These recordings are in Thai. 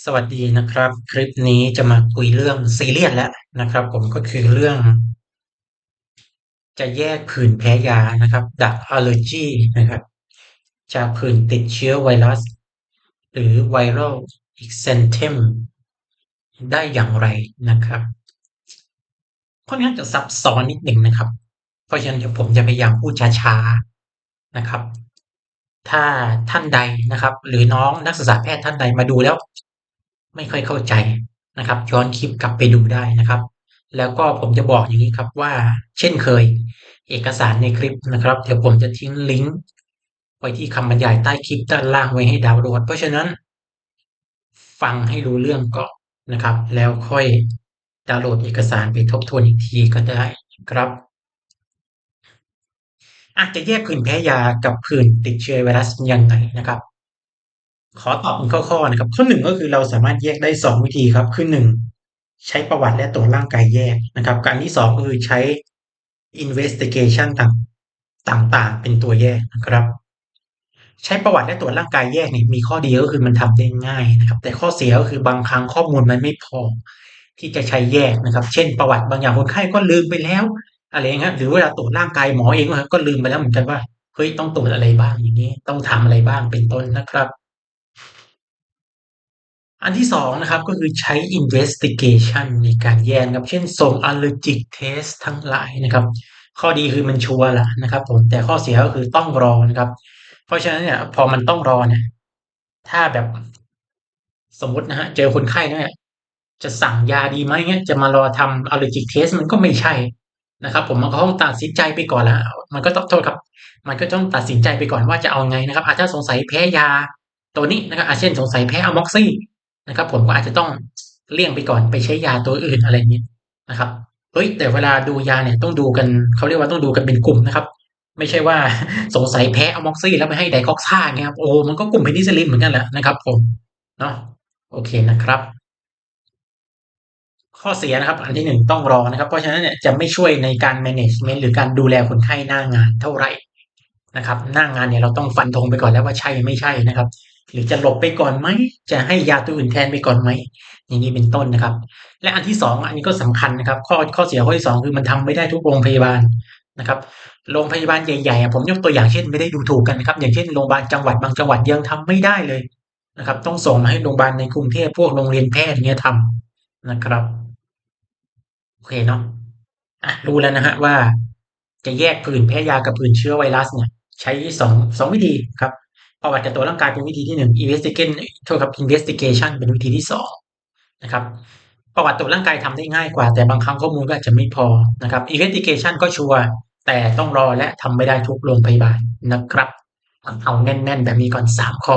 สวัสดีนะครับ คลิปนี้จะมาคุยเรื่องซีเรียสแล้วนะครับ ผมก็คือเรื่อง จะแยกผื่นแพ้ยานะครับดักอัลเลอร์จีนะครับจากผื่นติดเชื้อไวรัส หรือไวรัลอีกเซนเทมได้อย่างไรนะครับค่อนข้างจะซับซ้อนนิดหนึ่งนะครับ เพราะฉะนั้นเดี๋ยวผมจะพยายามพูดช้าๆนะครับ ถ้าท่านใดนะครับ หรือน้องนักศึกษาแพทย์ท่านใดมาดูแล้ว ไม่ค่อยเข้าใจนะครับ ย้อนคลิปกลับไปดูได้นะครับ แล้วก็ผมจะบอกอย่างนี้ครับว่าเช่นเคย เอกสารในคลิปนะครับ เดี๋ยวผมจะทิ้งลิงก์ไว้ที่คำบรรยายใต้คลิปด้านล่างไว้ให้ดาวน์โหลด เพราะฉะนั้น ฟังให้รู้เรื่องก่อนนะครับ แล้วค่อยดาวน์โหลดเอกสารไปทบทวนอีกทีก็ได้ครับ อาจจะแยกผื่นแพ้ยากับผื่นติดเชื้อไวรัสยังไงนะครับ ขอตอบเป็นข้อๆนะครับ ข้อหนึ่งก็คือเราสามารถแยกได้สองวิธีครับ คือหนึ่งใช้ประวัติและตรวจร่างกายแยกนะครับ การที่สองก็คือใช้ investigation ต่างต่าง ๆ เป็นตัวแยกนะครับ ใช้ประวัติและตรวจร่างกายแยกเนี่ยมีข้อดีก็คือมันทำได้ง่ายนะครับ แต่ข้อเสียก็คือบางครั้งข้อมูลมันไม่พอ ที่จะใช้แยกนะครับ เช่น ประวัติบางอย่างคนไข้ก็ลืมไปแล้ว อะไรเงี้ยหรือเวลาตรวจร่างกายหมอเองก็ลืมไปแล้วเหมือนกันว่าเฮ้ยต้องตรวจอะไรบ้างอย่างนี้ ต้องทำอะไรบ้างเป็นต้นนะครับ อันที่สองนะครับก็คือใช้ investigation ในการแยกครับ เช่นส่ง allergic test ทั้งหลายนะครับ ข้อดีคือมันชัวร์ละนะครับผมแต่ข้อเสียก็คือต้องรอนะครับ เพราะฉะนั้นเนี่ยพอมันต้องรอเนี่ย ถ้าแบบสมมตินะฮะเจอคนไข้เนี่ยจะสั่งยาดีไหมเงี้ยจะมารอทำ allergic test มันก็ไม่ใช่นะครับ ผมมันก็ต้องตัดสินใจไปก่อนล้วมันก็ต้องโทษครับ มันก็ต้องตัดสินใจไปก่อนว่าจะเอาไงนะครับอาจจะสงสัยแพ้ยาตัวนี้นะครับอาเช่นสงสัยแพ้อะม็อกซี่ นะครับ ผมก็อาจจะต้องเลี่ยงไปก่อนไปใช้ยาตัวอื่นอะไรนี้นะครับเฮ้ยแต่เวลาดูยาเนี่ยต้องดูกันเขาเรียกว่าต้องดูกันเป็นกลุ่มนะครับ ไม่ใช่ว่าสงสัยแพ้อะม็อกซี่แล้วไปให้ไดคอกซ่าเงี้ยครับโอ้มันก็กลุ่มเพนิซิลินเหมือนกันแหละนะครับ ผมเนาะโอเคนะครับ ข้อเสียนะครับ อันที่หนึ่งต้องรอนะครับ เพราะฉะนั้นเนี่ยจะไม่ช่วยในการ management หรือการดูแลคนไข้หน้างานเท่าไหร่นะครับ หน้างานเนี่ยเราต้องฟันธงไปก่อนแล้วว่าใช่ไม่ใช่นะครับ หรือจะหลบไปก่อนไหม จะให้ยาตัวอื่นแทนไปก่อนไหมอย่างนี้เป็นต้นนะครับ และอันที่สองอันนี้ก็สำคัญนะครับ ข้อข้อเสียข้อที่สองคือมันทำไม่ได้ทุกโรงพยาบาลนะครับ โรงพยาบาลใหญ่ๆผมยกตัวอย่างเช่นไม่ได้ดูถูกกันนะครับ อย่างเช่นโรงพยาบาลจังหวัดบางจังหวัดยังทำไม่ได้เลยนะครับ ต้องส่งมาให้โรงพยาบาลในกรุงเทพพวกโรงเรียนแพทย์เนี้ยทำนะครับโอเคเนาะอะรู้แล้วนะฮะว่าจะแยกผื่นแพ้ยากับผื่นเชื้อไวรัสเนี่ย ใช้สองสองวิธีครับ ประวัติจากตัวร่างกายเป็นวิธีที่หนึ่ง investigation โทษครับ investigation เป็นวิธีที่สองนะครับประวัติตัวร่างกายทำได้ง่ายกว่า แต่บางครั้งข้อมูลก็อาจจะไม่พอนะครับ investigation ก็ชัวร์แต่ต้องรอและทำไม่ได้ทุกโรงพยาบาลนะครับ เอาแน่น ๆ แบบนี้ก่อนสามข้อ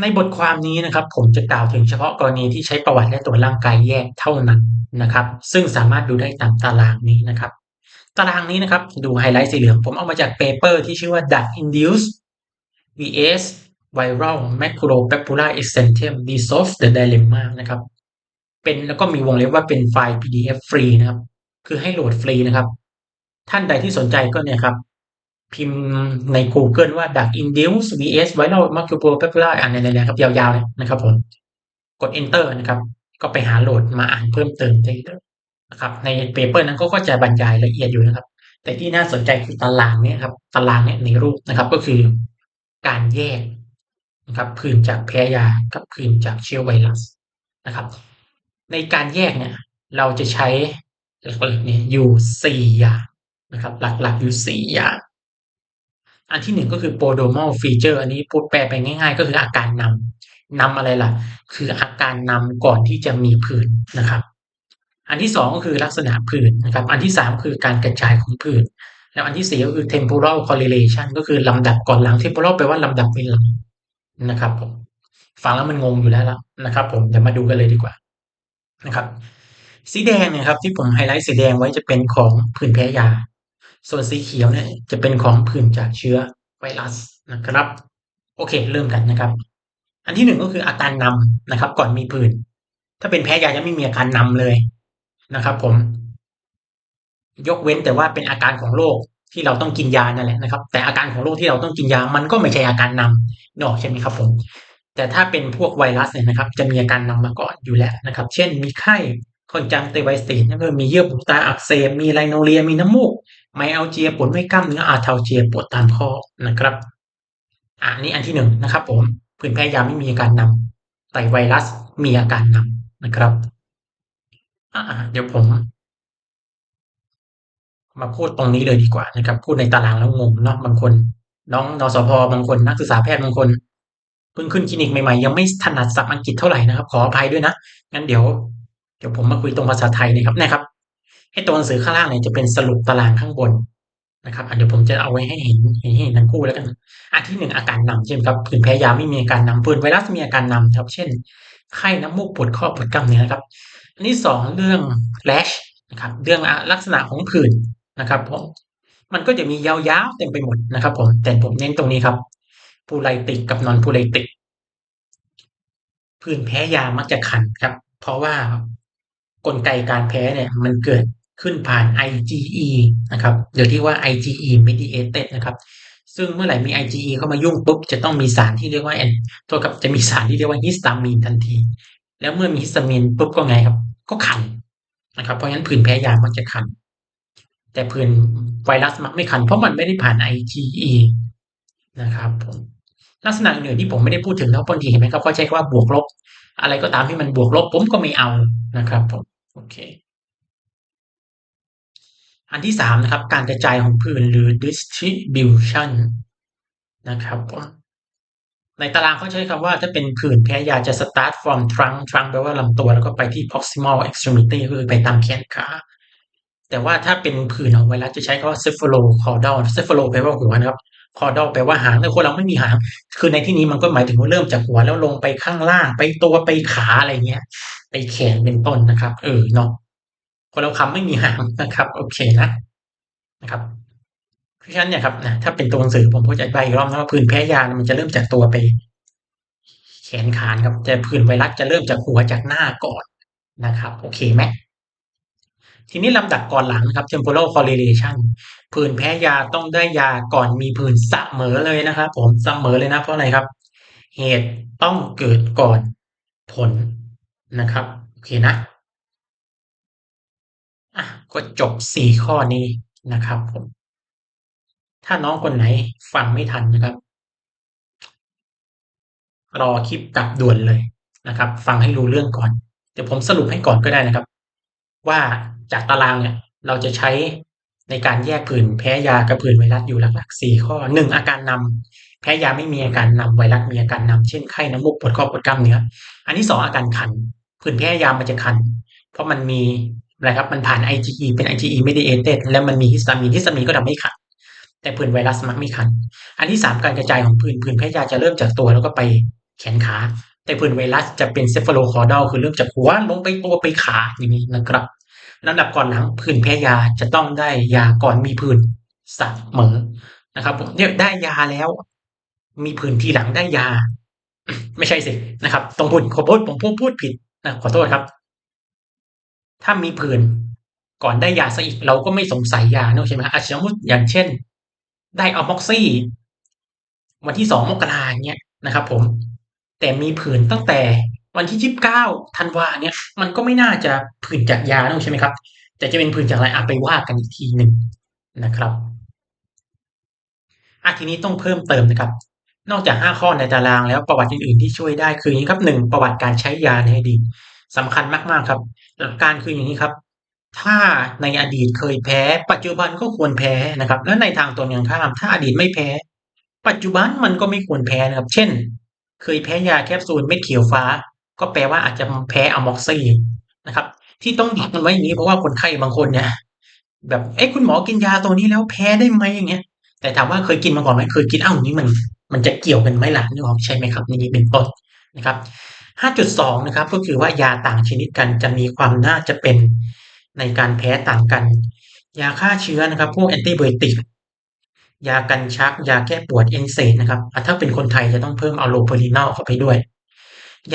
ในบทความนี้นะครับ ผมจะกล่าวถึงเฉพาะกรณีที่ใช้ประวัติและตรวจร่างกายแยกเท่านั้นนะครับ ซึ่งสามารถดูได้ตามตารางนี้นะครับ ตารางนี้นะครับ ดูไฮไลท์สีเหลือง ผมเอามาจากเปเปอร์ที่ชื่อว่า drug induced vs viral macropapular extension resolve the dilemma นะครับ เป็นแล้วก็มีวงเล็บว่าเป็นไฟล์ PDF ฟรีนะครับ คือให้โหลดฟรีนะครับ ท่านใดที่สนใจก็เนี่ยครับ พิมพ์ใน Google ว่า drug induced vs viral macropapular อ่านในๆครับ ยาวๆเลยนะครับผม กด enter นะครับ ก็ไปหาโหลดมาอ่านเพิ่มเติมได้เลย นะครับในเปเปอร์นั้นก็จะบรรยายละเอียดอยู่นะครับ แต่ที่น่าสนใจคือตารางเนี้ครับตารางเนี้ยในรูปนะครับก็คือการแยกนะครับผื่นจากแพ้ยากับผื่นจากเชื้อไวรัสนะครับ ในการแยกเนี่ยเราจะใช้หลักๆเนี่ยอยู่สี่อย่างนะครับ หลักๆอยู่สี่อย่าง อันที่หนึ่งก็คือ prodromal feature อันนี้พูดแปลไปง่าย ๆ ก็คืออาการนำนำอะไรล่ะ คืออาการนำก่อนที่จะมีผื่นนะครับ อันที่สองก็คือลักษณะผื่นนะครับ อันที่สามคือการกระจายของผื่นแล้วอันที่สี่ก็คือ temporal correlation ก็คือลำดับก่อนหลัง temporal แปลว่าลำดับเวลานะครับผมฟังแล้วมันงงอยู่แล้วละนะครับ ผมเดี๋ยวมาดูกันเลยดีกว่านะครับ สีแดงเนี่ยครับ ที่ผมไฮไลท์สีแดงไว้จะเป็นของผื่นแพ้ยา ส่วนสีเขียวเนี่ยจะเป็นของผื่นจากเชื้อไวรัสนะครับ โอเค เริ่มกันนะครับ อันที่หนึ่งก็คืออาการนำนะครับ ก่อนมีผื่นถ้าเป็นแพ้ยาจะไม่มีอาการนำเลย นะครับ ผม ยกเว้นแต่ว่าเป็นอาการของโรคที่เราต้องกินยานั่นแหละนะครับ แต่อาการของโรคที่เราต้องกินยา มันก็ไม่ใช่อาการนำนอกใช่ไหมครับ ผม แต่ถ้าเป็นพวกไวรัสเนี่ยนะครับ จะมีอาการนำมาก่อนอยู่แล้วนะครับ เช่น มีไข้คอนจังเตไวสติสนั่นก็มีเยื่อบุตาอักเสบมีไลโนเรียมีน้ำมูก ไมเอัลเจียปวดไม่กล้ามเนื้ออาร์ทาเจียปวดตามข้อนะครับอันนี้อันที่หนึ่งนะครับ ผมผื่นแพ้ยาไม่มีอาการนำแต่ไวรัสมีอาการนำนะครับ อ่าเดี๋ยวผม มาพูดตรงนี้เลยดีกว่านะครับ พูดในตารางแล้วงงเนาะบางคน น้องนสพบางคนนักศึกษาแพทย์บางคนเพิ่งขึ้นคลินิกใหม่ๆยังไม่ถนัดศัพท์อังกฤษเท่าไหร่นะครับ ขออภัยด้วยนะงั้นเดี๋ยวเดี๋ยวผมมาคุยตรงภาษาไทยนะครับนะครับไอ้ตัวหนังสือข้างล่างเนี่ยจะเป็นสรุปตารางข้างบนนะครับเดี๋ยวผมจะเอาไว้ให้เห็นเห็นเห็นทั้งคู่แล้วกันอันที่หนึ่งอาการนำใช่ไหมครับผื่นแพ้ยาไม่มีอาการนำผื่นไวรัสมีอาการนำครับ เช่น ไข้น้ำมูกปวดข้อปวดกล้ามเนื้อครับ อันที่สองเรื่อง rash นะครับเรื่องลักษณะของผื่นนะครับผมมันก็จะมียาวๆเต็มไปหมดนะครับ ผมแต่ผมเน้นตรงนี้ครับพูไลติกกับนอนพูไลติกผื่นแพ้ยามักจะคันครับ เพราะว่ากลไกการแพ้เนี่ยมันเกิดขึ้นผ่าน IgE นะครับเดี๋ยวที่ว่า IgE mediated นะครับ ซึ่งเมื่อไหร่มี IgE เข้ามายุ่งปุ๊บจะต้องมีสารที่เรียกว่าแอนโทษกับจะมีสารที่เรียกว่าฮิสตามีนทันที แล้วเมื่อมีฮิสตามีนปุ๊บก็ไงครับ ก็คันนะครับ เพราะฉะนั้นผื่นแพ้ยามักจะคัน แต่ผื่นไวรัสมักไม่คัน เพราะมันไม่ได้ผ่าน IgE นะครับผมลักษณะอื่นที่ผมไม่ได้พูดถึงแล้วบางทีเห็นไหมครับเขาใช้คำว่าบวกลบ อะไรก็ตามที่มันบวกลบผมก็ไม่เอานะครับผมโอเค อันที่สามนะครับ การกระจายของผื่นหรือ distribution นะครับผม ในตารางเขาใช้คำว่าถ้าเป็นผื่นแพ้ยาจะ start from trunk trunk แปลว่าลำตัวแล้วก็ไปที่ proximal extremity คือไปตามแขนขา แต่ว่าถ้าเป็นผื่นของไวรัสจะใช้คำว่า cephalocaudal cephalo แปลว่าหัวนะครับ caudal แปลว่าหางแต่คนเราไม่มีหาง คือในที่นี้มันก็หมายถึงว่าเริ่มจากหัวแล้วลงไปข้างล่าง ไปตัวไปขาอะไรเงี้ย ไปแขนเป็นต้นนะครับ เออเนาะคนเราคำไม่มีหางนะครับ โอเคนะนะครับ เพราะฉะนั้นเนี่ยครับนะถ้าเป็นตัวหนังสือผมก็จะอธิบายอีกรอบนะว่าผื่นแพ้ยามันจะเริ่มจากตัวไป แขนขานครับแต่ผื่นไวรัสจะเริ่มจากหัวจากหน้าก่อนนะครับ โอเคไหมทีนี้ลำดับก่อนหลังนะครับ temporal correlation ผื่นแพ้ยาต้องได้ยาก่อนมีผื่นเสมอเลยนะครับ ผมเสมอเลยนะเพราะอะไรครับ เหตุต้องเกิดก่อนผลนะครับ โอเคนะอะก็จบสี่ข้อนี้นะครับผม ถ้าน้องคนไหนฟังไม่ทันนะครับ รอคลิปกลับด่วนเลยนะครับ ฟังให้รู้เรื่องก่อน เดี๋ยวผมสรุปให้ก่อนก็ได้นะครับ ว่าจากตารางเนี่ย เราจะใช้ในการแยกผื่นแพ้ยากับผื่นไวรัสอยู่หลักๆสี่ข้อหนึ่งอาการนำแพ้ยาไม่มีอาการนำไวรัสมีอาการนำเช่นไข้น้ำมูกปวดข้อปวดกล้ามเนื้ออันที่สองอาการคันผื่นแพ้ยามันจะคัน เพราะมันมีอะไรครับมันผ่าน IgE เป็น IgE mediated แล้วมันมีฮิสตามีนฮิสตามีนก็ทำให้คัน แต่ผื่นไวรัสมักไม่คัน อันที่สามการกระจายของผื่นผื่นแพ้ยาจะเริ่มจากตัวแล้วก็ไปแขนขา แต่ผื่นไวรัสจะเป็นเซฟโฟโลคอร์ดอลคือเริ่มจากหัวลงไปตัวไปขาอย่างนี้นะครับลำดับก่อนหลังผื่นแพ้ยาจะต้องได้ยาก่อนมีผื่นเสมอนะครับผมเนี่ยได้ยาแล้ว มีผื่นทีหลังได้ยา ไม่ใช่สินะครับตรงพูดขอโทษผมพูดพูดผิดนะขอโทษครับ ถ้ามีผื่นก่อนได้ยาซะอีกเราก็ไม่สงสัยยาเนอะใช่ไหมอาสมมติอย่างเช่น ได้อม็อกซี่ วันที่สองมกราเนี้ยนะครับ ผม แต่มีผื่นตั้งแต่วันที่ยี่สิบเก้าธันวาเนี่ยมันก็ไม่น่าจะผื่นจากยาเนอะใช่ไหมครับ แต่จะเป็นผื่นจากอะไรอาไปว่ากันอีกทีหนึ่งนะครับอะทีนี้ต้องเพิ่มเติมนะครับ นอกจากห้าข้อในตารางแล้วประวัติอื่นๆที่ช่วยได้คืออย่างนี้ครับหนึ่งประวัติการใช้ยาในอดีตสำคัญมากๆครับ หลักการคืออย่างนี้ครับ ถ้าในอดีตเคยแพ้ ปัจจุบันก็ควรแพ้นะครับ และในทางตรงกันข้าม ถ้าอดีตไม่แพ้ ปัจจุบันมันก็ไม่ควรแพ้นะครับ เช่น เคยแพ้ยาแคปซูลเม็ดเขียวฟ้า ก็แปลว่าอาจจะแพ้อะม็อกซี่นะครับ ที่ต้องบอกมันไว้อย่างนี้เพราะว่าคนไข้บางคนเนี่ยแบบเอ๊ะคุณหมอกินยาตัวนี้แล้วแพ้ได้ไหมอย่างเงี้ย แต่ถามว่าเคยกินมาก่อนไหมเคยกินอ้าวนี้มัน มันจะเกี่ยวกันไหมหล่ะนึกออกใช่ไหมครับนี่เป็นต้นนะครับ 5.2 นะครับ ก็คือว่ายาต่างชนิดกันจะมีความน่าจะเป็น ในการแพ้ต่างกัน ยาฆ่าเชื้อนะครับ พวกแอนติไบโอติกยากันชัก ยาแก้ปวดเอนเซดนะครับถ้าเป็นคนไทยจะต้องเพิ่มอะโลโพลินอลเข้าไปด้วย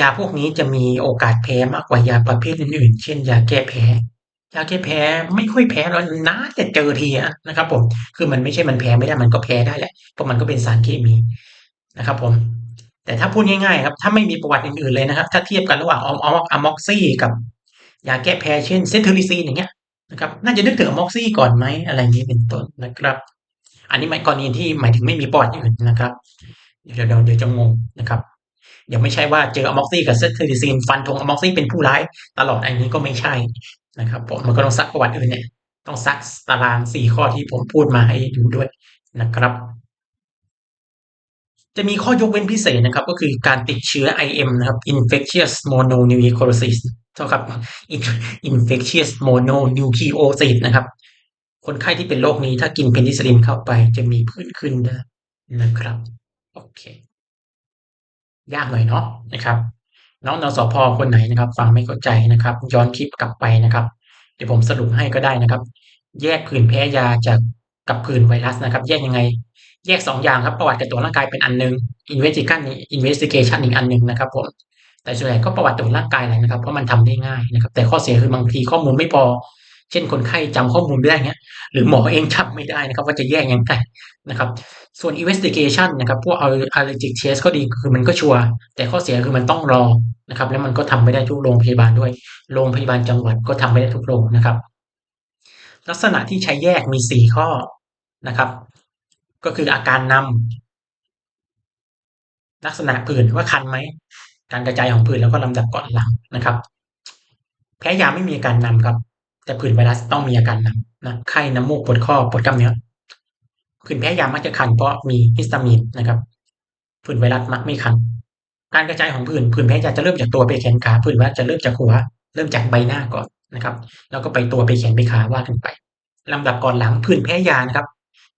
ยาพวกนี้จะมีโอกาสแพ้มากกว่ายาประเภทอื่นๆ เช่น ยาแก้แพ้ยาแก้แพ้ไม่ค่อยแพ้แล้วนะแต่เจอทีนะครับผมคือมันไม่ใช่มันแพ้ไม่ได้มันก็แพ้ได้แหละเพราะมันก็เป็นสารเคมีนะครับผมแต่ถ้าพูดง่ายๆครับถ้าไม่มีประวัติอื่นๆเลยนะครับ ถ้าเทียบกันระหว่างอะม็อกซี่กับ ยาแก้แพ้เช่นเซนเทอริซีนอย่างเงี้ยนะครับน่าจะนึกถึงอะม็อกซี่ก่อนไหมอะไรนี้เป็นต้นนะครับ อันนี้หมายกรณีที่หมายถึงไม่มีประวัติอื่นนะครับ เดี๋ยวเดี๋ยวเดี๋ยวจะงงนะครับยังไม่ใช่ว่าเจออะม็อกซี่กับเซทริซีนฟันธงอะม็อกซี่เป็นผู้ร้ายตลอดอันนี้ก็ไม่ใช่นะครับผมมันก็ต้องซักประวัติอื่นเนี่ยต้องซักตารางสี่ข้อที่ผมพูดมาให้ดูด้วยนะครับ จะมีข้อยกเว้นพิเศษนะครับ ก็คือการติดเชื้อ IM นะครับ infectious mononucleosis เท่ากับ infectious mononucleosis นะครับ คนไข้ที่เป็นโรคนี้ถ้ากินเพนิซิลินเข้าไปจะมีผื่นขึ้นได้นะครับ โอเค ยากหน่อยเนาะนะครับ น้องนสพคนไหนนะครับ ฟังไม่เข้าใจนะครับ ย้อนคลิปกลับไปนะครับ เดี๋ยวผมสรุปให้ก็ได้นะครับ แยกผื่นแพ้ยาจากกับผื่นไวรัสนะครับ แยกยังไง แยกสองอย่างครับประวัติกับตัวร่างกายเป็นอันหนึ่ง investigation investigation อีกอันหนึ่งนะครับผม แต่ส่วนใหญ่ก็ประวัติตัวจร่างกายแหละนะครับ เพราะมันทำได้ง่ายนะครับ แต่ข้อเสียคือบางทีข้อมูลไม่พอ เช่นคนไข้จำข้อมูลไม่ได้เงี้ย หรือหมอเองจำไม่ได้นะครับ ว่าจะแยกยังไงนะครับ ส่วน investigation นะครับ พวก allergic test ก็ดีคือมันก็ชัวร์แต่ข้อเสียคือมันต้องรอนะครับ แล้วมันก็ทำไม่ได้ทุกโรงพยาบาลด้วย โรงพยาบาลจังหวัดก็ทำไม่ได้ทุกโรงนะครับ ลักษณะที่ใช้แยกมีสี่ข้อนะครับ ก็คืออาการนำลักษณะผื่นว่าคันไหม การกระจายของผื่นแล้วก็ลำดับก่อนหลังนะครับ แพ้ยาไม่มีอาการนำครับ แต่ผื่นไวรัสต้องมีอาการนำนะไข้น้ำมูกปวดข้อปวดกล้ามเนื้อผื่นแพ้ยามักจะคันเพราะมีฮิสตามีนนะครับผื่นไวรัสมักไม่คันการกระจายของผื่นผื่นแพ้ยาจะเริ่มจากตัวไปแขนขาผื่นไวรัสจะเริ่มจากหัว เริ่มจากใบหน้าก่อนนะครับ แล้วก็ไปตัวไปแขนไปขาว่ากันไปลำดับก่อนหลังผื่นแพ้ยานะครับ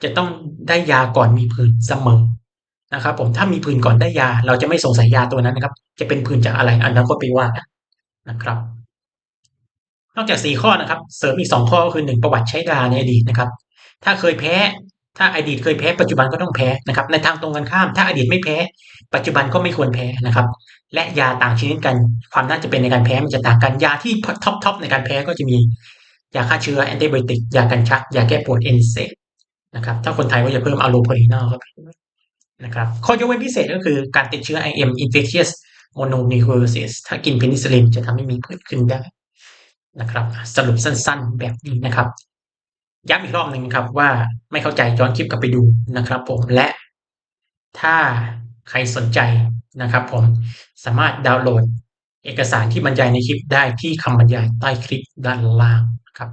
จะต้องได้ยาก่อนมีผื่นเสมอ นะครับ ผมถ้ามีผื่นก่อนได้ยา เราจะไม่สงสัยยาตัวนั้นนะครับ จะเป็นผื่นจากอะไรอันนั้นก็ไปว่ากันนะครับ นอกจากสี่ข้อนะครับ เสริมอีกสองข้อก็คือหนึ่งประวัติใช้ยาในอดีตนะครับ ถ้าเคยแพ้ ถ้าอดีตเคยแพ้ปัจจุบันก็ต้องแพ้นะครับ ในทางตรงกันข้าม ถ้าอดีตไม่แพ้ ปัจจุบันก็ไม่ควรแพ้นะครับ และยาต่างชนิดกัน ความน่าจะเป็นในการแพ้มันจะต่างกันยาที่ท็อปทอปในการแพ้ก็จะมียาฆ่าเชื้อแอนติไบโอติกยากันชักยาแก้ปวดเอนเซนะครับถ้าคนไทยก็จะเพิ่มอะโลโพลินอลครับ นะครับข้อยกเว้นพิเศษก็คือการติดเชื้อ IM infectious mononucleosis ถ้ากินเพนิซิลินจะทำให้มีผื่นขึ้นได้นะครับ สรุปสั้นๆแบบนี้นะครับย้ำอีกรอบหนึ่งครับว่าไม่เข้าใจย้อนคลิปกลับไปดูนะครับผมและถ้าใครสนใจนะครับผมสามารถดาวน์โหลดเอกสารที่บรรยายในคลิปได้ที่คำบรรยายใต้คลิปด้านล่างครับ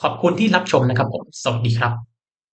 ขอบคุณที่รับชมนะครับผม สวัสดีครับ